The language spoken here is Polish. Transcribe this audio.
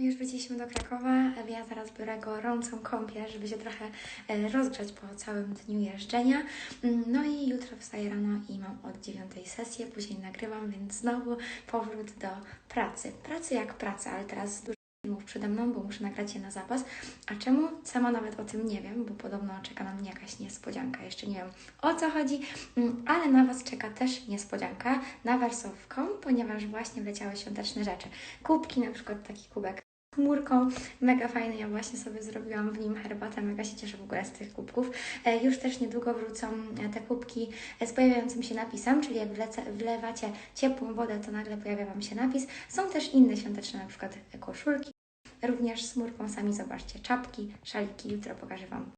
Już wróciliśmy do Krakowa. Ja teraz biorę gorącą kąpiel, żeby się trochę e, rozgrzać po całym dniu jeżdżenia. Mm, No i jutro wstaję rano i mam od dziewiątej sesję, później nagrywam, więc znowu powrót do pracy. Pracy jak praca, ale teraz dużo filmów przede mną, bo muszę nagrać je na zapas. A czemu? Sama nawet o tym nie wiem, bo podobno czeka na mnie jakaś niespodzianka. Jeszcze nie wiem o co chodzi, Mm, ale na Was czeka też niespodzianka na Warsaw.com, ponieważ właśnie wleciały świąteczne rzeczy. Kubki, na przykład taki kubek chmurką, mega fajny, ja właśnie sobie zrobiłam w nim herbatę, mega się cieszę w ogóle z tych kubków. E, Już też niedługo wrócą e, te kubki e, z pojawiającym się napisem, czyli jak wlewacie ciepłą wodę, to nagle pojawia Wam się napis. Są też inne świąteczne, na przykład koszulki, również z sami zobaczcie, czapki, szaliki, jutro pokażę Wam